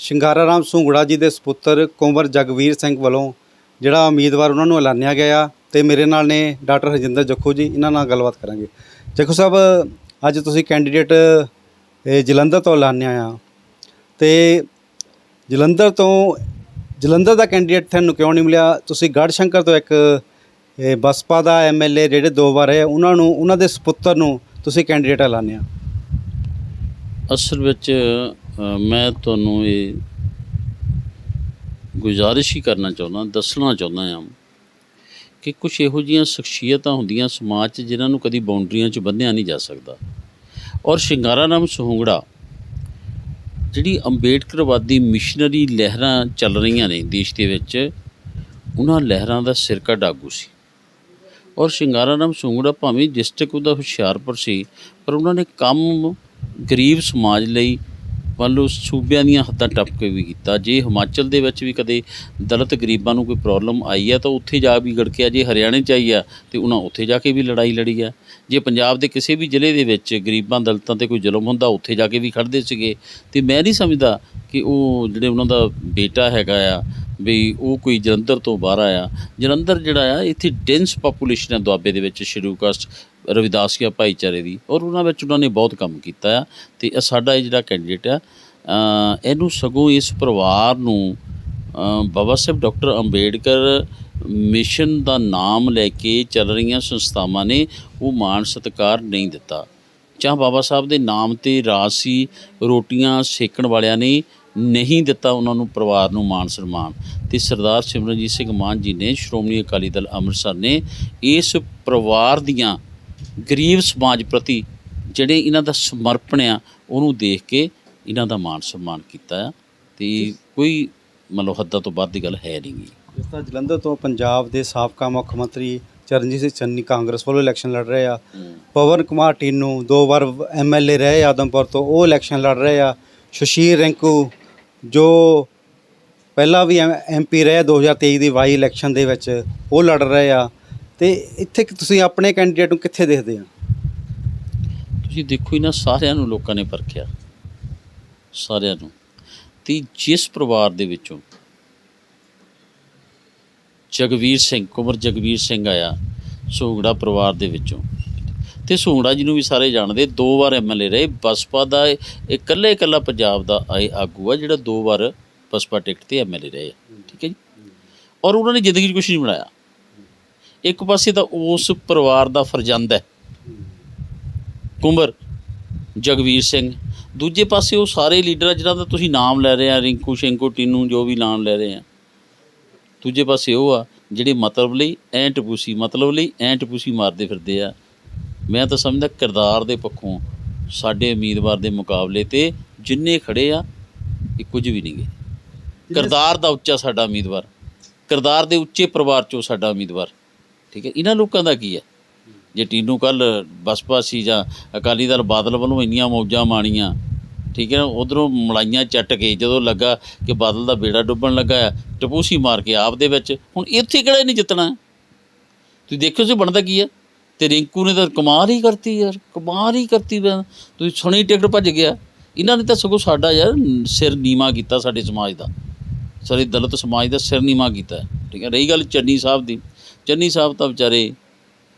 ਸ਼ਿੰਗਾਰਾ ਰਾਮ ਸੁੰਗੜਾ ਜੀ ਦੇ ਸੁਪੁੱਤਰ ਕੁੰਵਰ ਜਗਵੀਰ ਸਿੰਘ ਵੱਲੋਂ ਜਿਹੜਾ ਉਮੀਦਵਾਰ ਉਹਨਾਂ ਨੂੰ ਐਲਾਨਿਆ ਗਿਆ ਆ ਤੇ ਮੇਰੇ ਨਾਲ ਨੇ ਡਾਕਟਰ ਹਰਜਿੰਦਰ ਜੱਖੂ ਜੀ, ਇਹਨਾਂ ਨਾਲ ਗੱਲਬਾਤ ਕਰਾਂਗੇ। ਜੱਖੂ ਸਾਹਿਬ, ਅੱਜ ਤੁਸੀਂ ਕੈਂਡੀਡੇਟ ਜਲੰਧਰ ਤੋਂ ਐਲਾਨਿਆ ਆ। ਤੇ ਜਲੰਧਰ ਤੋਂ, ਜਲੰਧਰ ਦਾ ਕੈਂਡੀਡੇਟ ਤੁਹਾਨੂੰ ਕਿਉਂ ਨਹੀਂ ਮਿਲਿਆ? ਤੁਸੀਂ ਗੜਸ਼ੰਕਰ ਤੋਂ ਇੱਕ ਬਸਪਾ ਦਾ ਐਮਐਲਏ ਜਿਹੜੇ ਦੋ ਵਾਰ ਹੈ ਉਹਨਾਂ ਨੂੰ, ਉਹਨਾਂ ਦੇ ਸੁਪੁੱਤਰ ਨੂੰ ਤੁਸੀਂ ਕੈਂਡੀਡੇਟ ਐਲਾਨਿਆ। ਅਸਲ ਵਿੱਚ ਮੈਂ ਤੁਹਾਨੂੰ ਇਹ ਗੁਜ਼ਾਰਿਸ਼ ਹੀ ਕਰਨਾ ਚਾਹੁੰਦਾ, ਦੱਸਣਾ ਚਾਹੁੰਦਾ ਹਾਂ ਕਿ ਕੁਝ ਇਹੋ ਜਿਹੀਆਂ ਸ਼ਖਸੀਅਤਾਂ ਹੁੰਦੀਆਂ ਸਮਾਜ 'ਚ ਜਿਨ੍ਹਾਂ ਨੂੰ ਕਦੀ ਬਾਉਂਡਰੀਆਂ 'ਚ ਬੰਨਿਆ ਨਹੀਂ ਜਾ ਸਕਦਾ। ਔਰ ਸ਼ਿੰਗਾਰਾ ਨਾਮ ਸੁਹੰਗੜਾ, ਜਿਹੜੀ ਅੰਬੇਡਕਰਵਾਦੀ ਮਿਸ਼ਨਰੀ ਲਹਿਰਾਂ ਚੱਲ ਰਹੀਆਂ ਨੇ ਦੇਸ਼ ਦੇ ਵਿੱਚ, ਉਹਨਾਂ ਲਹਿਰਾਂ ਦਾ ਸਿਰਕਾ ਡਾਗੂ ਸੀ। ਔਰ ਸ਼ਿੰਗਾਰਾ ਨਾਮ ਸੁੰਗੜਾ ਭਾਵੇਂ ਡਿਸਟ੍ਰਿਕਟ ਉਹਦਾ ਹੁਸ਼ਿਆਰਪੁਰ ਸੀ, ਪਰ ਉਹਨਾਂ ਨੇ ਕੰਮ ਗਰੀਬ ਸਮਾਜ ਲਈ ਮੰਨ ਲਓ ਸੂਬਿਆਂ ਦੀਆਂ ਹੱਦਾਂ ਟੱਪ ਕੇ ਵੀ ਕੀਤਾ। ਜੇ ਹਿਮਾਚਲ ਦੇ ਵਿੱਚ ਵੀ ਕਦੇ ਦਲਿਤ ਗਰੀਬਾਂ ਨੂੰ ਕੋਈ ਪ੍ਰੋਬਲਮ ਆਈ ਆ, ਤਾਂ ਉੱਥੇ ਜਾ ਵੀ ਗੜਕਿਆ। ਜੇ ਹਰਿਆਣੇ ਚ ਆਈ ਆ, ਤੇ ਉਹਨਾਂ ਉੱਥੇ ਜਾ ਕੇ ਵੀ ਲੜਾਈ ਲੜੀ ਆ। ਜੇ ਪੰਜਾਬ ਦੇ ਕਿਸੇ ਵੀ ਜ਼ਿਲ੍ਹੇ ਦੇ ਵਿੱਚ ਗਰੀਬਾਂ, ਦਲਿਤਾਂ ਤੇ ਕੋਈ ਜ਼ੁਲਮ ਹੁੰਦਾ, ਉੱਥੇ ਜਾ ਕੇ ਵੀ ਖੜਦੇ ਸੀਗੇ। ਤੇ ਮੈਂ ਨਹੀਂ ਸਮਝਦਾ ਕਿ ਉਹ ਜਿਹੜੇ ਉਹਨਾਂ ਦਾ ਬੇਟਾ ਹੈਗਾ ਆ, ਵੀ ਉਹ ਕੋਈ ਜਲੰਧਰ ਤੋਂ ਬਾਹਰ ਆਇਆ। ਜਲੰਧਰ ਜਿਹੜਾ ਆ, ਇੱਥੇ ਡੈਂਸ ਪੋਪੂਲੇਸ਼ਨ ਹੈ ਦੁਆਬੇ ਦੇ ਵਿੱਚ ਸ਼ਡਿਊਲ ਕਾਸਟ ਰਵਿਦਾਸੀਆ ਭਾਈਚਾਰੇ ਦੀ ਔਰ ਉਹਨਾਂ ਵਿੱਚ ਉਹਨਾਂ ਨੇ ਬਹੁਤ ਕੰਮ ਕੀਤਾ ਆ ਤੇ ਇਹ ਸਾਡਾ ਇਹ ਜਿਹੜਾ ਕੈਂਡੀਡੇਟ ਆ ਇਹਨੂੰ ਸਗੋਂ ਇਸ ਪਰਿਵਾਰ ਨੂੰ ਬਾਬਾ ਸਾਹਿਬ ਡਾਕਟਰ ਅੰਬੇਡਕਰ ਮਿਸ਼ਨ ਦਾ ਨਾਮ ਲੈ ਕੇ ਚੱਲ ਰਹੀਆਂ ਸੰਸਥਾਵਾਂ ਨੇ ਉਹ ਮਾਣ ਸਤਿਕਾਰ ਨਹੀਂ ਦਿੱਤਾ। ਚਾਹ ਬਾਬਾ ਸਾਹਿਬ ਦੇ ਨਾਮ ਤੇ ਰਾਸੀ ਰੋਟੀਆਂ ਸੇਕਣ ਵਾਲਿਆਂ ਨੇ ਨਹੀਂ ਦਿੱਤਾ ਉਹਨਾਂ ਨੂੰ ਪਰਿਵਾਰ ਨੂੰ ਮਾਣ ਸਨਮਾਨ। ਤੇ ਸਰਦਾਰ ਸਿਮਰਨਜੀਤ ਸਿੰਘ ਮਾਨ ਜੀ ਨੇ ਸ਼੍ਰੋਮਣੀ ਅਕਾਲੀ ਦਲ ਅੰਮ੍ਰਿਤਸਰ ਨੇ ਇਸ ਪਰਿਵਾਰ ਦੀਆਂ ਗਰੀਬ ਸਮਾਜ ਪ੍ਰਤੀ ਜਿਹੜੇ ਇਹਨਾਂ ਦਾ ਸਮਰਪਣ ਆ ਉਹਨੂੰ ਦੇਖ ਕੇ ਇਹਨਾਂ ਦਾ ਮਾਣ ਸਨਮਾਨ ਕੀਤਾ ਆ ਤੇ ਕੋਈ ਮਤਲਬ ਹੱਦਾਂ ਤੋਂ ਬਾਅਦ ਦੀ ਗੱਲ ਹੈ ਨਹੀਂ ਗੀ। ਜਿਸ ਤਰ੍ਹਾਂ ਜਲੰਧਰ ਤੋਂ ਪੰਜਾਬ ਦੇ ਸਾਬਕਾ ਮੁੱਖ ਮੰਤਰੀ ਚਰਨਜੀਤ ਸਿੰਘ ਚੰਨੀ ਕਾਂਗਰਸ ਵੱਲੋਂ ਇਲੈਕਸ਼ਨ ਲੜ ਰਹੇ ਆ। ਪਵਨ ਕੁਮਾਰ ਟੀਨੂ ਦੋ ਵਾਰ ਐਮਐਲਏ ਰਹੇ ਆਦਮਪੁਰ ਤੋਂ ਉਹ ਇਲੈਕਸ਼ਨ ਲੜ ਰਹੇ ਆ। ਸੁਸ਼ੀਰ ਰਿੰਕੂ ਜੋ ਪਹਿਲਾਂ ਵੀ ਐਮਪੀ ਰਹੇ 2023 ਦੀ ਵਾਈ ਇਲੈਕਸ਼ਨ ਦੇ ਵਿੱਚ ਉਹ ਲੜ ਰਹੇ ਆ। ਤੇ ਇੱਥੇ ਕਿ ਤੁਸੀਂ ਆਪਣੇ ਕੈਂਡੀਡੇਟ ਨੂੰ ਕਿੱਥੇ ਦੇਖਦੇ ਆ ਤੁਸੀਂ ਦੇਖੋ ਇਹਨਾਂ ਸਾਰਿਆਂ ਨੂੰ ਲੋਕਾਂ ਨੇ ਪਰਖਿਆ। ਸਾਰਿਆਂ ਨੂੰ। ਤੇ ਜਿਸ ਪਰਿਵਾਰ ਦੇ ਵਿੱਚੋਂ ਜਗਵੀਰ ਸਿੰਘ, ਕੁਮਰ ਜਗਵੀਰ ਸਿੰਘ ਆਇਆ, ਸੋਗੜਾ ਪਰਿਵਾਰ ਦੇ ਵਿੱਚੋਂ। ਤੇ ਸੋਗੜਾ ਜੀ ਨੂੰ ਵੀ ਸਾਰੇ ਜਾਣਦੇ, ਦੋ ਵਾਰ ਐਮਐਲਏ ਰਹੇ। ਬਸਪਾ ਦਾ ਇਹ ਇਕੱਲੇ ਇਕੱਲਾ ਪੰਜਾਬ ਦਾ ਆਏ ਆਗੂ ਆ, ਜਿਹੜਾ ਦੋ ਵਾਰ ਬਸਪਾ ਟਿਕਟ ਤੇ ਐਮਐਲਏ ਰਹੇ ਆ। ਠੀਕ ਹੈ ਜੀ? ਔਰ ਉਹਨਾਂ ਨੇ ਜ਼ਿੰਦਗੀ 'ਚ ਕੁਝ ਨਹੀਂ ਬਣਾਇਆ। ਇੱਕ ਪਾਸੇ ਤਾਂ ਉਸ ਪਰਿਵਾਰ ਦਾ ਫਰਜ਼ੰਦ ਹੈ। ਕੁੰਵਰ ਜਗਵੀਰ ਸਿੰਘ। ਦੂਜੇ ਪਾਸੇ ਉਹ ਸਾਰੇ ਲੀਡਰ ਆ ਜਿਨ੍ਹਾਂ ਦਾ ਤੁਸੀਂ ਨਾਮ ਲੈ ਰਹੇ ਆ ਰਿੰਕੂ ਸ਼ਿੰਕੂ ਟੀਨੂ ਜੋ ਵੀ ਨਾਮ ਲੈ ਰਹੇ ਆ। ਦੂਜੇ ਪਾਸੇ ਉਹ ਆ ਜਿਹੜੇ ਮਤਲਬ ਲਈ ਐਂ ਟਪੂਸੀ ਮਤਲਬ ਲਈ ਐਂ ਟਪੂਸੀ ਮਾਰਦੇ ਫਿਰਦੇ ਆ। ਮੈਂ ਤਾਂ ਸਮਝਦਾ ਕਿਰਦਾਰ ਦੇ ਪੱਖੋਂ ਸਾਡੇ ਉਮੀਦਵਾਰ ਦੇ ਮੁਕਾਬਲੇ ਤੇ ਜਿੰਨੇ ਖੜੇ ਆ ਇਹ ਕੁਝ ਵੀ ਨਹੀਂਗੇ ਕਿਰਦਾਰ ਦਾ ਉੱਚਾ ਸਾਡਾ ਉਮੀਦਵਾਰ। ਕਿਰਦਾਰ ਦੇ ਉੱਚੇ ਪਰਿਵਾਰ ਚੋਂ ਸਾਡਾ ਉਮੀਦਵਾਰ। ਠੀਕ ਹੈ? ਇਹਨਾਂ ਲੋਕਾਂ ਦਾ ਕੀ ਹੈ? ਜੇ ਟੀਨੂ ਕੱਲ ਬਸਪਾ ਸੀ ਜਾਂ ਅਕਾਲੀ ਦਲ ਬਾਦਲ ਵੱਲੋਂ ਇੰਨੀਆਂ ਮੌਜਾਂ ਮਾਣੀਆਂ, ਠੀਕ ਹੈ ਉਧਰੋਂ ਮਲਾਈਆਂ ਚੱਟ ਕੇ ਜਦੋਂ ਲੱਗਾ ਕਿ ਬਾਦਲ ਦਾ ਬੇੜਾ ਡੁੱਬਣ ਲੱਗਾ ਆ, ਟਪੂਸੀ ਮਾਰ ਕੇ ਆਪ ਦੇ ਵਿੱਚ, ਹੁਣ ਇੱਥੇ ਕਿਹੜਾ ਨਹੀਂ ਜਿੱਤਣਾ? ਤੁਸੀਂ ਦੇਖਿਓ ਸੀ ਬਣਦਾ ਕੀ ਹੈ? ਤੇ ਰਿੰਕੂ ਨੇ ਤਾਂ ਕਮਾਲ ਹੀ ਕਰਤੀ ਯਾਰ, ਕਮਾਲ ਹੀ ਕਰਤੀ ਤੁਸੀਂ ਸੁਣੀ ਟਿਕਟ ਭੱਜ ਗਿਆ। ਇਹਨਾਂ ਨੇ ਤਾਂ ਸਗੋਂ ਸਾਡਾ ਯਾਰ ਸਿਰ ਨੀਵਾ ਕੀਤਾ ਸਾਡੇ ਸਮਾਜ ਦਾ। ਸਾਰੇ ਦਲਿਤ ਸਮਾਜ ਦਾ ਸਿਰ ਨੀਵਾ ਕੀਤਾ, ਠੀਕ ਹੈ? ਰਹੀ ਗੱਲ ਚੰਨੀ ਸਾਹਿਬ ਦੀ। ਚੰਨੀ ਸਾਹਿਬ ਤਾਂ ਵਿਚਾਰੇ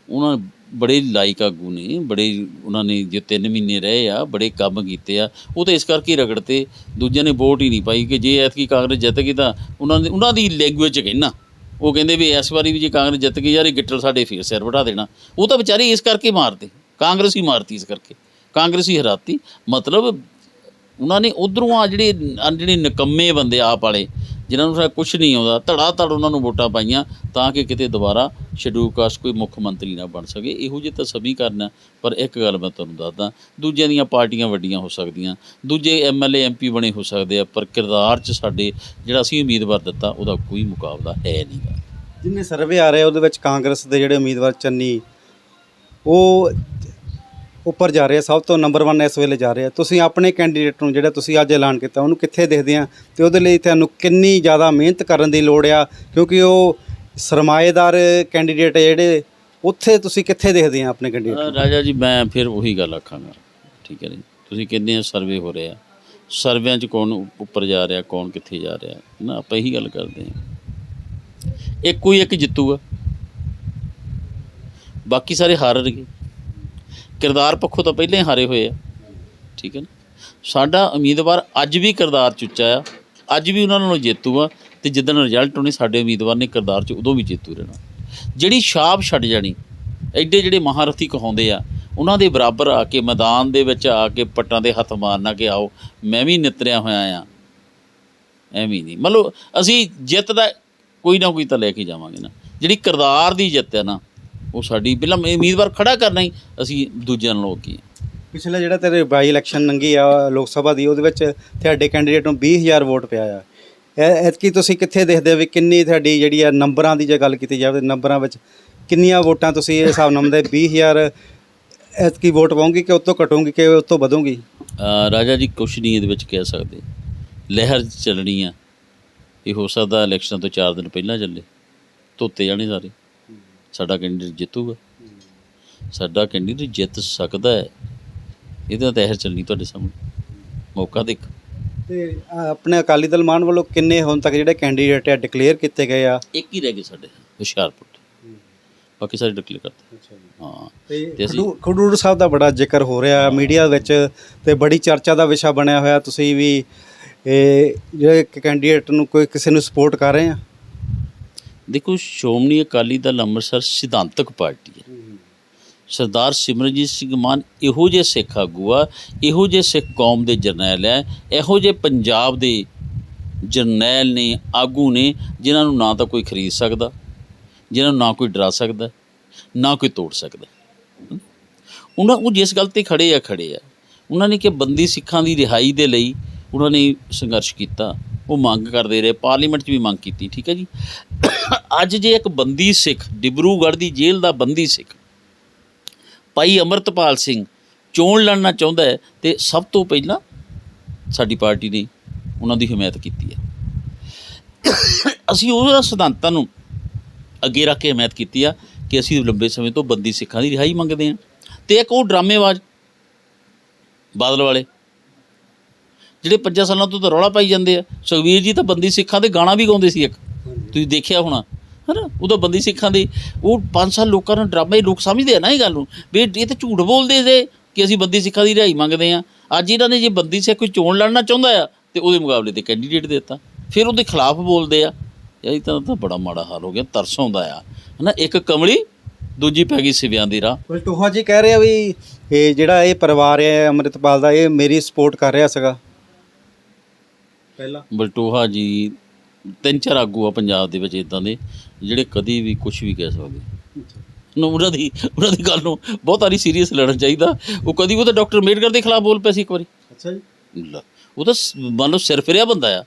ਉਹਨਾਂ ਬੜੇ ਲਾਇਕ ਆਗੂ ਨੇ, ਬੜੇ ਉਹਨਾਂ ਨੇ ਜੇ 3 ਮਹੀਨੇ ਰਹੇ ਆ, ਬੜੇ ਕੰਮ ਕੀਤੇ ਆ। ਉਹ ਤਾਂ ਇਸ ਕਰਕੇ ਹੀ ਰਗੜਤੇ, ਦੂਜਿਆਂ ਨੇ ਵੋਟ ਹੀ ਨਹੀਂ ਪਾਈ ਕਿ ਜੇ ਐਤਕੀ ਕਾਂਗਰਸ ਜਿੱਤ ਗਈ ਤਾਂ ਉਹਨਾਂ ਦੀ ਉਹਨਾਂ ਦੀ ਲੈਂਗੁਏਜ ਕਹਿਣਾ। ਉਹ ਕਹਿੰਦੇ ਵੀ ਇਸ ਵਾਰੀ ਵੀ ਜੇ ਕਾਂਗਰਸ ਜਿੱਤ ਗਈ ਯਾਰ, ਇਹ ਗਿੱਟਲ ਸਾਡੇ ਫੇਰ ਸਿਰ ਵਢਾ ਦੇਣਾ। ਉਹ ਤਾਂ ਵਿਚਾਰੇ ਇਸ ਕਰਕੇ ਮਾਰਦੇ, ਕਾਂਗਰਸ ਹੀ ਮਾਰਤੀ ਇਸ ਕਰਕੇ। ਕਾਂਗਰਸ ਹੀ ਹਰਾਤੀ। ਮਤਲਬ ਉਹਨਾਂ ਨੇ ਉਧਰੋਂ ਆ ਜਿਹੜੇ ਜਿਹੜੇ ਨਿਕੰਮੇ ਬੰਦੇ ਆਪ ਵਾਲੇ ਜਿਨ੍ਹਾਂ ਨੂੰ ਕੁਝ ਨਹੀਂ ਆਉਂਦਾ ਧੜਾ ਧੜ ਉਹਨਾਂ ਨੂੰ ਵੋਟਾਂ ਪਾਈਆਂ ਤਾਂ ਕਿ ਕਿਤੇ ਦੁਬਾਰਾ ਸ਼ਡਿਊਲ ਕਾਸਟ ਕੋਈ ਮੁੱਖ ਮੰਤਰੀ ਨਾ ਬਣ ਸਕੇ। ਇਹੋ ਜਿਹੇ ਤਾਂ ਸਮੀਕਰਨ ਹੈ ਪਰ ਇੱਕ ਗੱਲ ਮੈਂ ਤੁਹਾਨੂੰ ਦੱਸਦਾ, ਦੂਜਿਆਂ ਦੀਆਂ ਪਾਰਟੀਆਂ ਵੱਡੀਆਂ ਹੋ ਸਕਦੀਆਂ, ਦੂਜੇ ਐਮਐਲਏ ਐਮਪੀ ਬਣੇ ਹੋ ਸਕਦੇ ਆ, ਪਰ ਕਿਰਦਾਰ 'ਚ ਸਾਡੇ ਜਿਹੜਾ ਅਸੀਂ ਉਮੀਦਵਾਰ ਦਿੱਤਾ, ਉਹਦਾ ਕੋਈ ਮੁਕਾਬਲਾ ਹੈ ਨਹੀਂਗਾ ਜਿੰਨੇ ਸਰਵੇ ਆ ਰਹੇ ਉਹਦੇ ਵਿੱਚ ਕਾਂਗਰਸ ਦੇ ਜਿਹੜੇ ਉਮੀਦਵਾਰ ਚੰਨੀ, ਉਹ ਉੱਪਰ ਜਾ ਰਿਹਾ ਸਭ ਤੋਂ ਨੰਬਰ 1 ਇਸ ਵੇਲੇ ਜਾ ਰਿਹਾ ਤੁਸੀਂ ਆਪਣੇ ਕੈਂਡੀਡੇਟ ਨੂੰ ਜਿਹੜਾ ਤੁਸੀਂ ਅੱਜ ਐਲਾਨ ਕੀਤਾ, ਉਹਨੂੰ ਕਿੱਥੇ ਦੇਖਦੇ ਆ? ਤੇ ਉਹਦੇ ਲਈ ਤੁਹਾਨੂੰ ਕਿੰਨੀ ਜ਼ਿਆਦਾ ਮਿਹਨਤ ਕਰਨ ਦੀ ਲੋੜ ਆ? ਕਿਉਂਕਿ ਉਹ ਸਰਮਾਏਦਾਰ ਕੈਂਡੀਡੇਟ ਜਿਹੜੇ, ਉੱਥੇ ਤੁਸੀਂ ਕਿੱਥੇ ਦੇਖਦੇ ਆ ਆਪਣੇ ਕੈਂਡੀਡੇਟ ਰਾਜਾ ਜੀ, ਮੈਂ ਫਿਰ ਉਹੀ ਗੱਲ ਆਖਾਂਗਾ। ਠੀਕ ਹੈ ਜੀ? ਤੁਸੀਂ ਕਹਿੰਦੇ ਆ ਸਰਵੇ ਹੋ ਰਿਹਾ ਸਰਵਿਆਂ 'ਚ ਕੌਣ ਉੱਪਰ ਜਾ ਰਿਹਾ, ਕੌਣ ਕਿੱਥੇ ਜਾ ਰਿਹਾ? ਨਾ, ਆਪਾਂ ਇਹੀ ਗੱਲ ਕਰਦੇ ਹਾਂ ਇੱਕੋ ਹੀ ਇੱਕ ਜਿੱਤੂਗਾ। ਬਾਕੀ ਸਾਰੇ ਹਾਰਨਗੇ ਕਿਰਦਾਰ ਪੱਖੋਂ ਤਾਂ ਪਹਿਲਾਂ ਹੀ ਹਾਰੇ ਹੋਏ ਆ। ਠੀਕ ਹੈ ਨਾ? ਸਾਡਾ ਉਮੀਦਵਾਰ ਅੱਜ ਵੀ ਕਿਰਦਾਰ ਚ ਉੱਚਾ ਆ। ਅੱਜ ਵੀ ਉਹਨਾਂ ਨਾਲੋਂ ਜੇਤੂ ਆ ਤੇ ਜਿੱਦਣ ਰਿਜ਼ਲਟ ਹੋਣੇ, ਸਾਡੇ ਉਮੀਦਵਾਰ ਨੇ ਕਿਰਦਾਰ ਚ ਉਦੋਂ ਵੀ ਜੇਤੂ ਰਹਿਣਾ। ਜਿਹੜੀ ਛਾਪ ਛੱਡ ਜਾਣੀ, ਐਡੇ ਜਿਹੜੇ ਮਹਾਰਥੀ ਕਹਾਉਂਦੇ ਆ, ਉਹਨਾਂ ਦੇ ਬਰਾਬਰ ਆ ਕੇ ਮੈਦਾਨ ਦੇ ਵਿੱਚ ਆ ਕੇ ਪੱਟਾਂ ਦੇ ਹੱਥ ਮਾਰਨਾ ਕਿ ਆਓ, ਮੈਂ ਵੀ ਨਿਤਰਿਆ ਹੋਇਆ ਆ। ਐਵੇਂ ਨਹੀਂ। ਮਤਲਬ ਅਸੀਂ ਜਿੱਤ ਦਾ ਕੋਈ ਨਾ ਕੋਈ ਤਾਂ ਲੈ ਕੇ ਜਾਵਾਂਗੇ ਨਾ। ਜਿਹੜੀ ਕਿਰਦਾਰ ਦੀ ਜਿੱਤ ਹੈ ਨਾ ਉਹ ਸਾਡੀ ਪਹਿਲਾਂ ਉਮੀਦਵਾਰ ਖੜਾ ਕਰਨਾ ਹੀ ਅਸੀਂ ਦੂਜਿਆਂ ਨਾਲੋਂ ਹਾਂ। ਪਿਛਲਾ ਜਿਹੜਾ ਤੇਰੇ ਬਾਈ ਇਲੈਕਸ਼ਨ ਲੰਗੀ ਆ ਲੋਕ ਸਭਾ ਦੀ ਉਹਦੇ ਵਿੱਚ ਤੁਹਾਡੇ ਕੈਂਡੀਡੇਟ ਨੂੰ 20000 ਵੋਟ ਪਿਆ ਆ। ਇਹ ਐਤਕੀ ਤੁਸੀਂ ਕਿੱਥੇ ਦੇਖਦੇ ਹੋ ਵੀ ਕਿੰਨੀ ਤੁਹਾਡੀ ਜਿਹੜੀ ਆ ਨੰਬਰਾਂ ਦੀ ਜੇ ਗੱਲ ਕੀਤੀ ਜਾਵੇ ਨੰਬਰਾਂ ਵਿੱਚ ਕਿੰਨੀਆਂ ਵੋਟਾਂ ਤੁਸੀਂ ਇਹ ਹਿਸਾਬ ਨਾਲ ਮੰਨਦੇ 20000 ਐਤਕੀ ਵੋਟ ਪਾਉਂਗੀ ਕਿ ਉਤੋਂ ਘਟੂਗੀ ਕਿ ਉਤੋਂ ਵਧੂਗੀ? ਰਾਜਾ ਜੀ ਕੁਛ ਨਹੀਂ ਇਹਦੇ ਵਿੱਚ ਕਹਿ ਸਕਦੇ। ਲਹਿਰ ਚੱਲਣੀ ਆ ਇਹ ਹੋ ਸਕਦਾ ਇਲੈਕਸ਼ਨ ਤੋਂ 4 ਦਿਨ ਪਹਿਲਾਂ ਚੱਲੇ ਧੋਤੇ ਜਾਣੇ ਸਾਰੇ। ਸਾਡਾ ਕੈਂਡੀਡੇਟ ਜਿੱਤੂਗਾ। ਸਾਡਾ ਕੈਂਡੀਡੇਟ ਜਿੱਤ ਸਕਦਾ ਹੈ। ਇਹਦੇ ਨਾਲ ਲਹਿਰ ਚੱਲਣੀ ਤੁਹਾਡੇ ਸਾਹਮਣੇ। ਮੌਕਾ ਦੇਖ। ਤੇ ਆਪਣੇ ਅਕਾਲੀ ਦਲ ਮਾਨ ਵੱਲੋਂ ਕਿੰਨੇ ਹੁਣ ਤੱਕ ਜਿਹੜੇ ਕੈਂਡੀਡੇਟ ਆ ਡਿਕਲੇਅਰ ਕੀਤੇ ਗਏ ਆ? ਇੱਕ ਹੀ ਰਹਿ ਗਏ ਸਾਡੇ ਹੁਸ਼ਿਆਰਪੁਰ ਤੋਂ। ਬਾਕੀ ਸਾਰੇ ਡਿਕਲੇਅਰ ਕਰਤੇ ਹਾਂ। ਤੇ ਤੇ ਅਸੀਂ- ਖਡੂਰ ਸਾਹਿਬ ਦਾ ਬੜਾ ਜ਼ਿਕਰ ਹੋ ਰਿਹਾ ਮੀਡੀਆ ਵਿੱਚ ਤੇ ਬੜੀ ਚਰਚਾ ਦਾ ਵਿਸ਼ਾ ਬਣਿਆ ਹੋਇਆ। ਤੁਸੀਂ ਵੀ ਇਹ ਜਿਹੜੇ ਕੈਂਡੀਡੇਟ ਨੂੰ ਕੋਈ ਕਿਸੇ ਨੂੰ ਸਪੋਰਟ ਕਰ ਰਹੇ ਆ? ਦੇਖੋ, ਸ਼੍ਰੋਮਣੀ ਅਕਾਲੀ ਦਲ ਅੰਮ੍ਰਿਤਸਰ ਸਿਧਾਂਤਕ ਪਾਰਟੀ ਹੈ। ਸਰਦਾਰ ਸਿਮਰਨਜੀਤ ਸਿੰਘ ਮਾਨ ਇਹੋ ਜਿਹੇ ਸਿੱਖ ਆਗੂ ਆ, ਇਹੋ ਜਿਹੇ ਸਿੱਖ ਕੌਮ ਦੇ ਜਰਨੈਲ ਹੈ ਇਹੋ ਜਿਹੇ ਪੰਜਾਬ ਦੇ ਜਰਨੈਲ ਨੇ, ਆਗੂ ਨੇ, ਜਿਨ੍ਹਾਂ ਨੂੰ ਨਾ ਤਾਂ ਕੋਈ ਖਰੀਦ ਸਕਦਾ, ਜਿਨ੍ਹਾਂ ਨੂੰ ਨਾ ਕੋਈ ਡਰਾ ਸਕਦਾ, ਨਾ ਕੋਈ ਤੋੜ ਸਕਦਾ। ਉਹਨਾਂ, ਉਹ ਜਿਸ ਗੱਲ ਤੇ ਖੜੇ ਆ ਖੜੇ ਆ। ਉਹਨਾਂ ਨੇ ਕਿ ਬੰਦੀ ਸਿੱਖਾਂ ਦੀ ਰਿਹਾਈ ਦੇ ਲਈ ਉਹਨਾਂ ਨੇ ਸੰਘਰਸ਼ ਕੀਤਾ। ਉਹ ਮੰਗ ਕਰਦੇ ਰਹੇ, ਪਾਰਲੀਮੈਂਟ 'ਚ ਵੀ ਮੰਗ ਕੀਤੀ, ਠੀਕ ਹੈ ਜੀ। ਅੱਜ ਜੇ ਇੱਕ ਬੰਦੀ ਸਿੱਖ, ਡਿਬਰੂਗੜ੍ਹ ਦੀ ਜੇਲ੍ਹ ਦਾ ਬੰਦੀ ਸਿੱਖ, ਭਾਈ ਅਮਰਤਪਾਲ ਸਿੰਘ ਚੋਣ ਲੜਨਾ ਚਾਹੁੰਦਾ ਹੈ ਤੇ ਸਭ ਤੋਂ ਪਹਿਲਾਂ ਸਾਡੀ ਪਾਰਟੀ ਨੇ ਉਹਨਾਂ ਦੀ ਹਮਾਇਤ ਕੀਤੀ ਹੈ। ਅਸੀਂ ਉਹਨਾਂ ਸਿਧਾਂਤਾਂ ਨੂੰ ਅੱਗੇ ਰੱਖ ਕੇ ਹਮਾਇਤ ਕੀਤੀ ਆ ਕਿ ਅਸੀਂ ਲੰਬੇ ਸਮੇਂ ਤੋਂ ਬੰਦੀ ਸਿੱਖਾਂ ਦੀ ਰਿਹਾਈ ਮੰਗਦੇ ਹਾਂ। ਤੇ ਇੱਕ ਉਹ ਡਰਾਮੇਬਾਜ਼ ਬਾਦਲ ਵਾਲੇ ਜਿਹੜੇ ਪੰਜਾਂ ਸਾਲਾਂ ਤੋਂ ਤਾਂ ਰੌਲਾ ਪਾਈ ਜਾਂਦੇ ਆ। ਸੁਖਵੀਰ ਜੀ ਤਾਂ ਬੰਦੀ ਸਿੱਖਾਂ ਦੇ ਗਾਣਾ ਵੀ ਗਾਉਂਦੇ ਸੀ ਇੱਕ। ਤੁਸੀਂ ਦੇਖਿਆ ਹੋਣਾ। ਹਨਾ? ਉਦੋਂ ਬੰਦੀ ਸਿੱਖਾਂ ਦੇ ਉਹ 5 ਸਾਲ ਲੋਕਾਂ ਨੂੰ ਡਰਾਮਾ ਹੀ ਲੋਕ ਸਮਝਦੇ ਆ ਨਾ ਇਹ ਗੱਲ ਨੂੰ। ਵੀ ਇਹ ਤਾਂ ਝੂਠ ਬੋਲਦੇ ਜੇ ਕਿ ਅਸੀਂ ਬੰਦੀ ਸਿੱਖਾਂ ਦੀ ਰਿਹਾਈ ਮੰਗਦੇ ਆ। ਅੱਜ ਇਹਨਾਂ ਨੇ ਜੇ ਬੰਦੀ ਸਿੱਖ ਕੋਈ ਚੋਣ ਲੜਨਾ ਚਾਹੁੰਦਾ ਆ ਤੇ ਉਹਦੇ ਮੁਕਾਬਲੇ ਤੇ ਕੈਂਡੀਡੇਟ ਦਿੱਤਾ। ਫਿਰ ਉਹਦੇ ਖਿਲਾਫ ਬੋਲਦੇ ਆ। ਇਹ ਤਾਂ ਤਾਂ ਬੜਾ ਮਾੜਾ ਹਾਲ ਹੋ ਗਿਆ ਤਰਸ ਆਉਂਦਾ ਆ। ਹਨਾ? ਇੱਕ ਕਮਲੀ ਦੂਜੀ ਪੈ ਗਈ ਸਿਵਿਆਂ ਦੀ ਰਾਹ। ਬਲਟੋਹਾ ਜੀ ਕਹਿ ਰਹੇ ਵੀ ਇਹ ਜਿਹੜਾ ਇਹ ਪਰਿਵਾਰ ਹੈ ਅੰਮ੍ਰਿਤਪਾਲ ਦਾ ਇਹ ਮੇਰੀ ਸਪੋਰਟ ਕਰ ਰਿਹਾ ਸੀਗਾ। ਪਹਿਲਾਂ? ਬਲਟੋਹਾ ਜੀ ਤਿੰਨ ਚਾਰ ਆਗੂ ਆ ਪੰਜਾਬ ਦੇ ਵਿੱਚ ਇਦਾਂ ਦੇ ਜਿਹੜੇ ਕਦੀ ਵੀ ਕੁਝ ਵੀ ਕਹਿ ਸਕਦੇ। ਨੂੰ ਉਹਨਾਂ ਦੀ ਉਹਨਾਂ ਦੀ ਗੱਲ ਨੂੰ ਬਹੁਤ ਆਰੀ ਸੀਰੀਅਸ ਲੈਣਾ ਚਾਹੀਦਾ। ਉਹ ਕਦੀ ਉਹ ਤਾਂ ਡਾਕਟਰ ਅੰਬੇਡਕਰ ਦੇ ਖਿਲਾਫ ਬੋਲ ਪਿਆ ਸੀ ਇੱਕ ਵਾਰੀ। ਅੱਛਾ ਜੀ। ਲੈ, ਉਹ ਤਾਂ ਸ- ਮੰਨ ਲਓ ਸਿਰ ਫਿਰਿਆ ਬੰਦਾ ਆ।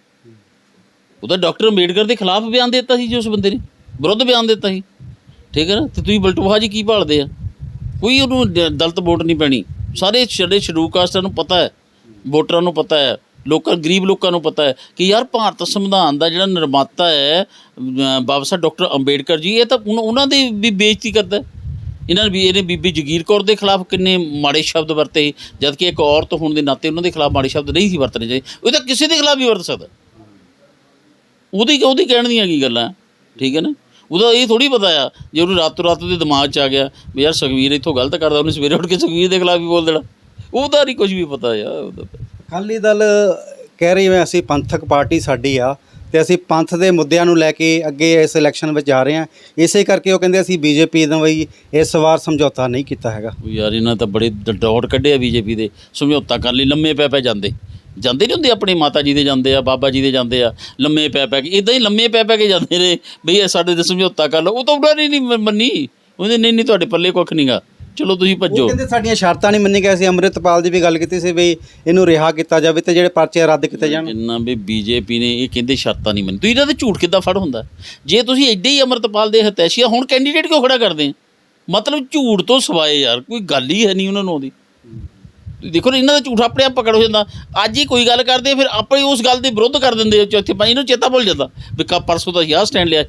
ਉਹ ਤਾਂ ਡਾਕਟਰ ਅੰਬੇਡਕਰ ਦੇ ਖਿਲਾਫ ਬਿਆਨ ਦਿੱਤਾ ਸੀ ਜੀ ਉਸ ਬੰਦੇ ਨੇ ਵਿਰੁੱਧ ਬਿਆਨ ਦਿੱਤਾ ਸੀ। ਠੀਕ ਹੈ ਨਾ? ਤੇ ਤੁਸੀਂ ਬਲਟੋਹਾ ਜੀ ਕੀ ਭਾਲਦੇ ਆ? ਕੋਈ ਉਹਨੂੰ ਦ- ਦਲਿਤ ਵੋਟ ਨਹੀਂ ਪੈਣੀ। ਸਾਰੇ ਛੜੇ ਸ਼ਡਿਊਲ ਕਾਸਟਾਂ ਨੂੰ ਪਤਾ ਹੈ ਵੋਟਰਾਂ ਨੂੰ ਪਤਾ ਹੈ। ਲੋਕਾਂ ਗਰੀਬ ਲੋਕਾਂ ਨੂੰ ਪਤਾ ਹੈ ਕਿ ਯਾਰ ਭਾਰਤ ਸੰਵਿਧਾਨ ਦਾ ਜਿਹੜਾ ਨਿਰਮਾਤਾ ਹੈ ਅ, ਬਾਬਾ ਸਾਹਿਬ ਡਾਕਟਰ ਅੰਬੇਡਕਰ ਜੀ ਇਹ ਤਾਂ ਉਨ- ਉਹਨਾਂ ਦੀ ਵੀ ਬੇਇੱਜ਼ਤੀ ਕਰਦਾ ਇਹਨਾਂ ਨੇ ਵੀ ਇਹਨੇ ਬੀਬੀ ਜਗੀਰ ਕੌਰ ਦੇ ਖਿਲਾਫ ਕਿੰਨੇ ਮਾੜੇ ਸ਼ਬਦ ਵਰਤੇ ਜਦ ਕਿ ਇੱਕ ਔਰਤ ਹੋਣ ਦੇ ਨਾਤੇ ਉਹਨਾਂ ਦੇ ਖਿਲਾਫ ਮਾੜੇ ਸ਼ਬਦ ਨਹੀਂ ਸੀ ਵਰਤਣੇ ਚਾਹੀਦੇ। ਉਹ ਤਾਂ ਕਿਸੇ ਦੇ ਖਿਲਾਫ ਵੀ ਵਰਤ ਸਕਦਾ। ਉਹਦੀ ਉਹਦੀ ਕਹਿਣ ਦੀਆਂ ਕੀ ਗੱਲਾਂ? ਠੀਕ ਹੈ ਨਾ? ਉਹਦਾ ਇਹ ਥੋੜੀ ਪਤਾ ਆ ਜੇ ਉਹਨੂੰ ਰਾਤੋਂ ਰਾਤ ਉਹਦੇ ਦਿਮਾਗ 'ਚ ਆ ਗਿਆ ਵੀ ਯਾਰ ਸੁਖਵੀਰ ਇੱਥੋਂ ਗਲਤ ਕਰਦਾ ਉਹਨੇ ਸਵੇਰੇ ਉੱਠ ਕੇ ਸੁਖਵੀਰ ਦੇ ਖਿਲਾਫ ਵੀ ਬੋਲ ਦੇਣਾ। ਉਹਦਾ ਨਹੀਂ ਕੁਝ ਵੀ ਪਤਾ ਯਾਰ ਉਹਦਾ ਅਕਾਲੀ ਦਲ ਕਹਿ ਰਹੀ ਹੈ ਅਸੀਂ ਪੰਥਕ ਪਾਰਟੀ ਸਾਡੀ ਆ ਤੇ ਅਸੀਂ ਪੰਥ ਦੇ ਮੁੱਦਿਆਂ ਨੂੰ ਲੈ ਕੇ ਅੱਗੇ ਇਸ ਇਲੈਕਸ਼ਨ ਵਿੱਚ ਜਾ ਰਹੇ ਹਾਂ। ਇਸੇ ਕਰਕੇ ਉਹ ਕਹਿੰਦੇ ਅਸੀਂ ਬੀਜੇਪੀ ਨਾਲ ਵੀ ਇਸ ਵਾਰ ਸਮਝੌਤਾ ਨਹੀਂ ਕੀਤਾ ਹੈਗਾ। ਉਹ ਯਾਰ ਇਹਨਾਂ ਤਾਂ ਬੜੇ ਡ- ਡੌਟ ਕੱਢਿਆ ਬੀਜੇਪੀ ਦੇ। ਸਮਝੌਤਾ ਕਰਨ ਲਈ, ਲੰਮੇ ਪੈ ਪੈ ਜਾਂਦੇ। ਜਾਂਦੇ ਨਹੀਂ ਹੁੰਦੇ ਆਪਣੀ ਮਾਤਾ ਜੀ ਦੇ ਜਾਂਦੇ ਆ, ਬਾਬਾ ਜੀ ਦੇ ਜਾਂਦੇ ਆ, ਲੰਮੇ ਪੈ ਪੈ ਕੇ। ਇਦਾਂ ਹੀ ਲੰਮੇ ਪੈ ਪੈ ਕੇ ਜਾਂਦੇ ਨੇ ਬਈ ਇਹ ਸਾਡੇ 'ਤੇ ਸਮਝੌਤਾ ਕਰ ਲਓ। ਉਹ ਤਾਂ ਉਹਨਾਂ ਨੇ ਨਹੀਂ ਮੰਨੀ। ਉਹਨੇ ਨਹੀਂ ਨਹੀਂ ਤੁਹਾਡੇ ਪੱਲੇ ਕੁੱਖ ਨਹੀਂਗਾ ਚਲੋ ਤੁਸੀਂ ਉਹ ਭੱਜੋ। ਕਹਿੰਦੇ ਸਾਡੀਆਂ ਸ਼ਰਤਾਂ ਨਹੀਂ ਮੰਨੀ ਗਏ ਸੀ ਅੰਮ੍ਰਿਤਪਾਲ ਦੀ ਵੀ ਗੱਲ ਕੀਤੀ ਸੀ ਵੀ ਇਹਨੂੰ ਰਿਹਾ ਕੀਤਾ ਜਾਵੇ ਤੇ ਜਿਹੜੇ ਪਰਚੇ ਰੱਦ ਕੀਤੇ ਜਾਣ। ਇੰਨਾ ਵੀ ਬੀਜੇਪੀ ਨੇ ਇਹ ਕਹਿੰਦੇ ਸ਼ਰਤਾਂ ਨਹੀਂ ਮੰਨੀ ਤੁਸੀਂ ਇਹਨਾਂ ਦੇ ਝੂਠ ਕਿੱਦਾਂ ਫੜ ਹੁੰਦਾ? ਜੇ ਤੁਸੀਂ ਐਡੇ ਹੀ ਅਮਰਤਪਾਲ ਦੇ ਹਤੈਸ਼ੀਆ ਹੁਣ ਕੈਂਡੀਡੇਟ ਕਿਉਂ ਖੜਾ ਕਰਦੇ ਆ? ਮਤਲਬ ਝੂਠ ਤੋਂ ਸਵਾਏ ਯਾਰ ਕੋਈ ਗੱਲ ਹੀ ਹੈ ਨਹੀਂ ਉਹਨਾਂ ਨੂੰ ਆਉਂਦੀ ਤੁਸੀਂ ਦੇਖੋ ਇਹਨਾਂ ਦਾ ਝੂਠ ਆਪਣੇ ਆਪ ਪਕੜ ਹੋ ਜਾਂਦਾ। ਅੱਜ ਹੀ ਕੋਈ ਗੱਲ ਕਰਦੇ ਆ, ਫਿਰ ਆਪੇ ਉਸ ਗੱਲ ਦੇ ਵਿਰੁੱਧ ਕਰ ਦਿੰਦੇ ਆ ਚੌਥੇ ਪੰਜ ਨੂੰ ਚੇਤਾ ਭੁੱਲ ਜਾਂਦਾ। ਵੀ ਕਾ ਪਰਸੋਂ ਦਾ ਯਾਰ ਸਟੈਂਡ ਲਿਆ।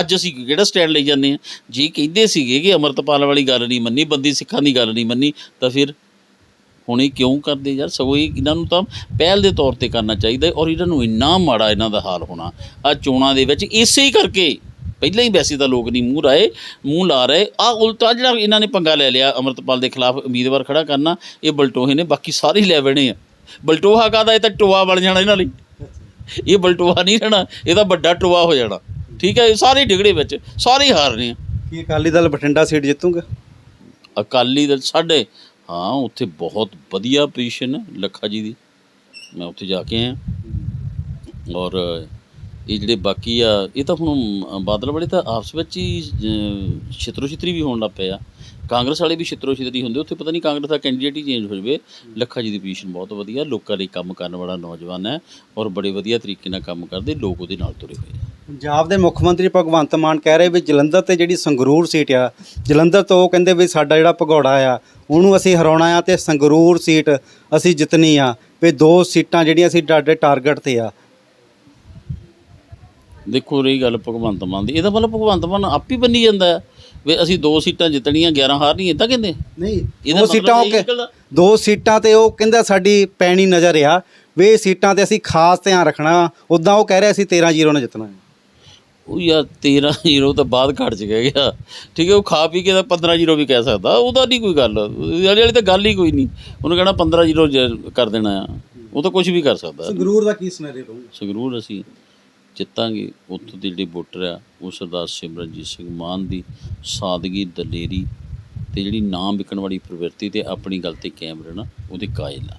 ਅੱਜ ਅਸੀਂ ਕਿਹੜਾ ਸਟੈਂਡ ਲਈ ਜਾਂਦੇ ਆ ਜੇ ਕਹਿੰਦੇ ਸੀਗੇ ਕਿ ਅਮਰਤਪਾਲ ਵਾਲੀ ਗੱਲ ਨਹੀਂ ਮੰਨੀ, ਬੰਦੀ ਸਿੱਖਾਂ ਦੀ ਗੱਲ ਨਹੀਂ ਮੰਨੀ, ਤਾਂ ਫਿਰ ਹੁਣ ਇਹ ਕਿਉਂ ਕਰਦੇ ਯਾਰ? ਸਗੋਂ ਇਹ ਇਹਨਾਂ ਨੂੰ ਤਾਂ ਪਹਿਲ ਦੇ ਤੌਰ ਤੇ ਕਰਨਾ ਚਾਹੀਦਾ ਔਰ ਇਹਨਾਂ ਨੂੰ ਇੰਨਾ ਮਾੜਾ ਇਹਨਾਂ ਦਾ ਹਾਲ ਹੋਣਾ। ਆ ਚੋਣਾਂ ਦੇ ਵਿੱਚ ਇਸੇ ਹੀ ਕਰਕੇ ਪਹਿਲਾਂ ਹੀ ਵੈਸੇ ਤਾਂ ਲੋਕ ਨਹੀਂ ਮੂੰਹ ਰਾਏ, ਮੂੰਹ ਲਾ ਰਹੇ। ਆ ਉਲਟਾ ਜਿਹੜਾ ਇਹਨਾਂ ਨੇ ਪੰਗਾ ਲੈ ਲਿਆ ਅਮਰਤਪਾਲ ਦੇ ਖਿਲਾਫ ਉਮੀਦਵਾਰ ਖੜਾ ਕਰਨਾ, ਇਹ ਬਲਟੋਹੇ ਨੇ, ਬਾਕੀ ਸਾਰੇ ਲੈ ਬਣੇ ਆ। ਬਲਟੋਹਾ ਕਾਹਦਾ? ਇਹ ਤਾਂ ਟੋਆ ਬਣ ਜਾਣਾ ਇਹਨਾਂ ਲਈ। ਇਹ ਬਲਟੋਹਾ ਨਹੀਂ ਰਹਿਣਾ ਇਹਦਾ ਵੱਡਾ ਟੋਆ ਹੋ ਜਾਣਾ। ਠੀਕ ਹੈ ਸਾਰੇ ਡਿਗੜੇ ਵਿੱਚ ਸਾਰੇ ਹੀ ਹਾਰਨੇ ਆ ਕੀ ਅਕਾਲੀ ਦਲ ਬਠਿੰਡਾ ਸੀਟ ਜਿੱਤੂਗਾ? ਅਕਾਲੀ ਦਲ ਸਾਡੇ ਹਾਂ ਉੱਥੇ ਬਹੁਤ ਵਧੀਆ ਪੋਜੀਸ਼ਨ ਹੈ ਲੱਖਾ ਜੀ ਦੀ। ਮੈਂ ਉੱਥੇ ਜਾ ਕੇ ਆਇਆ। ਔਰ ਇਹ ਜਿਹੜੇ ਬਾਕੀ ਆ ਇਹ ਤਾਂ ਹੁਣ ਬਾਦਲ ਵਾਲੇ ਤਾਂ ਆਪਸ ਵਿੱਚ ਹੀ ਛਿਤਰੋ ਛਿਤਰੀ ਵੀ ਹੋਣ ਲੱਗ ਪਏ ਆ। ਕਾਂਗਰਸ ਵਾਲੇ ਵੀ ਛਿਤਰੋ ਛਿਤਰੀ ਹੁੰਦੇ ਉੱਥੇ ਪਤਾ ਨਹੀਂ ਕਾਂਗਰਸ ਦਾ ਕੈਂਡੀਡੇਟ ਹੀ ਚੇਂਜ ਹੋ ਜਾਵੇ। ਲੱਖਾ ਜੀ ਦੀ ਪੋਜੀਸ਼ਨ ਬਹੁਤ ਵਧੀਆ ਲੋਕਾਂ ਲਈ ਕੰਮ ਕਰਨ ਵਾਲਾ ਨੌਜਵਾਨ ਹੈ ਔਰ ਬੜੇ ਵਧੀਆ ਤਰੀਕੇ ਨਾਲ ਕੰਮ ਕਰਦੇ ਲੋਕ ਉਹਦੇ ਨਾਲ ਤੁਰੇ ਹੋਏ ਆ ਪੰਜਾਬ ਦੇ ਮੁੱਖ ਮੰਤਰੀ ਭਗਵੰਤ ਮਾਨ ਕਹਿ ਰਹੇ ਵੀ ਜਲੰਧਰ ਤੇ ਜਿਹੜੀ ਸੰਗਰੂਰ ਸੀਟ ਆ ਜਲੰਧਰ ਤੋਂ ਉਹ ਕਹਿੰਦੇ ਵੀ ਸਾਡਾ ਜਿਹੜਾ ਭਗੌੜਾ ਆ ਉਹਨੂੰ ਅਸੀਂ ਹਰਾਉਣਾ ਆ ਤੇ ਸੰਗਰੂਰ ਸੀਟ ਅਸੀਂ ਜਿੱਤਣੀ ਆ ਵੀ ਦੋ ਸੀਟਾਂ ਜਿਹੜੀਆਂ ਅਸੀਂ ਸਾਡੇ ਟਾਰਗੇਟ ਤੇ ਆ। ਦੇਖੋ ਰਹੀ ਗੱਲ ਭਗਵੰਤ ਮਾਨ ਦੀ ਇਹਦਾ ਮਤਲਬ ਭਗਵੰਤ ਮਾਨ ਆਪ ਹੀ ਬੰਨੀ ਜਾਂਦਾ ਹੈ। ਵੀ ਅਸੀਂ ਦੋ ਸੀਟਾਂ ਜਿੱਤਣੀਆਂ 11 ਹਾਰਨੀਆਂ ਇਦਾਂ ਕਹਿੰਦੇ? ਨਹੀਂ ਇਹਦਾ ਦੋ ਮਤਲਬ ਸੀਟਾਂ ਉਹ ਇਹ ਕਿ- ਨਿਕਲਦਾ। ਦੋ ਸੀਟਾਂ ਤੇ ਉਹ ਕਹਿੰਦਾ ਸਾਡੀ ਪੈਣੀ ਨਜ਼ਰ ਆ। ਵੀ ਇਹ ਸੀਟਾਂ ਤੇ ਅਸੀਂ ਖਾਸ ਧਿਆਨ ਰੱਖਣਾ ਉਦਾਂ ਉਹ ਕਹਿ ਰਿਹਾ ਅਸੀਂ 13 ਜ਼ੀਰੋ ਨਾਲ ਜਿੱਤਣਾ ਹੈ। ਉਹ ਯਾਰ 13 ਜ਼ੀਰੋ ਤਾਂ ਬਾਅਦ ਘਟ ਚ ਗਿਆ ਗਿਆ। ਠੀਕ ਹੈ ਉਹ ਖਾ ਪੀ ਕੇ ਤਾਂ 15 ਜ਼ੀਰੋ ਵੀ ਕਹਿ ਸਕਦਾ। ਉਹਦਾ ਨਹੀਂ ਕੋਈ ਗੱਲ। ਉਹਦੀ ਵਾਲੀ ਤਾਂ ਗੱਲ ਹੀ ਕੋਈ ਨਹੀਂ। ਉਹਨੂੰ ਕਹਿਣਾ 15 ਜ਼ੀਰੋ ਜ- ਕਰ ਦੇਣਾ ਆ। ਉਹ ਤਾਂ ਕੁਝ ਵੀ ਕਰ ਸਕਦਾ। ਸੰਗਰੂਰ ਦਾ ਕੀ ਸਿਨੈਰੀਓ ਰਹੂਗਾ? ਸੰਗਰੂਰ ਅਸੀਂ ਜਿੱਤਾਂਗੇ ਉੱਥੋਂ ਦੀ ਜਿਹੜੀ ਵੋਟਰ ਆ ਉਹ ਸਰਦਾਰ ਸਿਮਰਨਜੀਤ ਸਿੰਘ ਮਾਨ ਦੀ ਸਾਦਗੀ ਦਲੇਰੀ ਤੇ ਜਿਹੜੀ ਨਾਮ ਵਿਕਣ ਵਾਲੀ ਪ੍ਰਵਿਰਤੀ ਤੇ ਆਪਣੀ ਗੱਲ ਤੇ ਕਾਇਮ ਰਹਿਣਾ ਉਹਦੇ ਕਾਇਲ ਆ।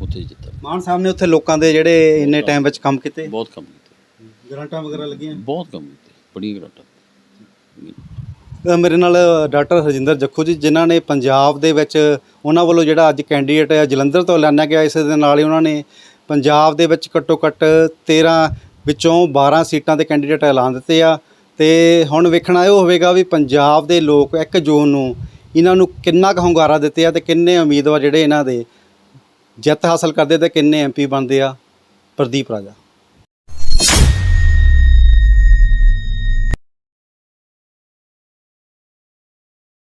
ਉੱਥੇ ਜਿੱਤਾਂਗੇ ਮਾਨ ਸਾਹਿਬ ਨੇ ਉੱਥੇ ਲੋਕਾਂ ਦੇ ਜਿਹੜੇ ਇੰਨੇ ਟਾਈਮ ਵਿੱਚ ਕੰਮ ਕੀਤੇ? ਬਹੁਤ ਕੰਮ ਕੀਤੇ। ਗਰੰਟਾਂ ਵਗੈਰਾ ਲੱਗੀਆਂ? ਬਹੁਤ ਕੰਮ ਕੀਤੇ ਬੜੀਆਂ ਗਰਾਟਾਂ। ਮੇਰੇ ਨਾਲ ਡਾਕਟਰ ਹਰਜਿੰਦਰ ਜੱਖੂ ਜੀ ਜਿਨ੍ਹਾਂ ਨੇ ਪੰਜਾਬ ਦੇ ਵਿੱਚ ਉਹਨਾਂ ਵੱਲੋਂ ਜਿਹੜਾ ਅੱਜ ਕੈਂਡੀਡੇਟ ਹੈ ਜਲੰਧਰ ਤੋਂ ਐਲਾਨਿਆ ਗਿਆ ਇਸ ਦੇ ਨਾਲ ਹੀ ਉਹਨਾਂ ਨੇ ਪੰਜਾਬ ਦੇ ਵਿੱਚ ਘੱਟੋ ਘੱਟ 13 ਵਿੱਚੋਂ 12 ਸੀਟਾਂ ਦੇ ਕੈਂਡੀਡੇਟ ਐਲਾਨ ਦਿੱਤੇ ਆ। ਤੇ ਹੁਣ ਵੇਖਣਾ ਇਹ ਹੋਵੇਗਾ ਵੀ ਪੰਜਾਬ ਦੇ ਲੋਕ 1 ਜੂਨ ਨੂੰ ਇਹਨਾਂ ਨੂੰ ਕਿੰਨਾ ਕੁ ਹੁੰਗਾਰਾ ਦਿੱਤੇ ਆ ਤੇ ਕਿੰਨੇ ਉਮੀਦਵਾਰ ਜਿਹੜੇ ਇਹਨਾਂ ਦੇ ਜਿੱਤ ਹਾਸਲ ਕਰਦੇ ਤੇ ਕਿੰਨੇ ਐਮਪੀ ਬਣਦੇ ਆ। ਪ੍ਰਦੀਪ ਰਾਜਾ।